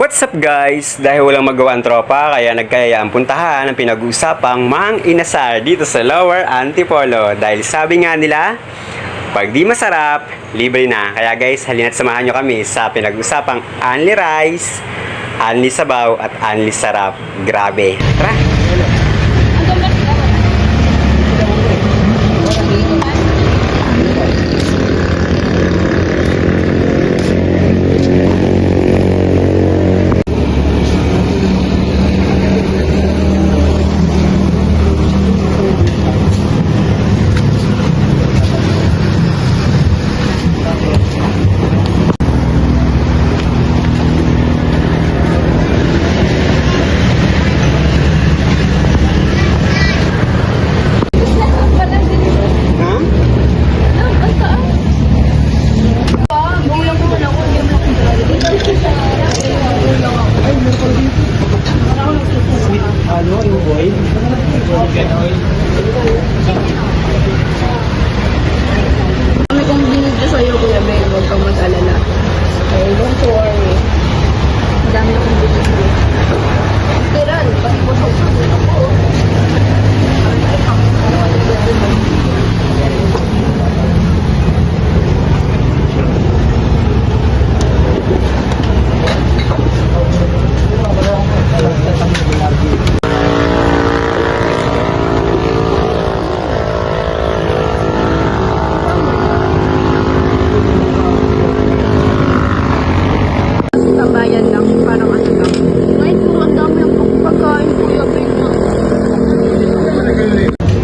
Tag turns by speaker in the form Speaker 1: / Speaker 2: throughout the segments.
Speaker 1: What's up guys? Dahil walang magawa ang tropa, kaya nagkaya ang puntahan ng pinag-usapang Mang Inasal dito sa Lower Antipolo. Dahil sabi nga nila, pag di masarap, libre na. Kaya guys, halina't samahan nyo kami sa pinag-usapang Only Rice, Only Sabaw, at Only Sarap. Grabe. Tara!
Speaker 2: Kami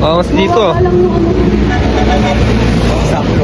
Speaker 3: Bangas dito.
Speaker 2: Sakto.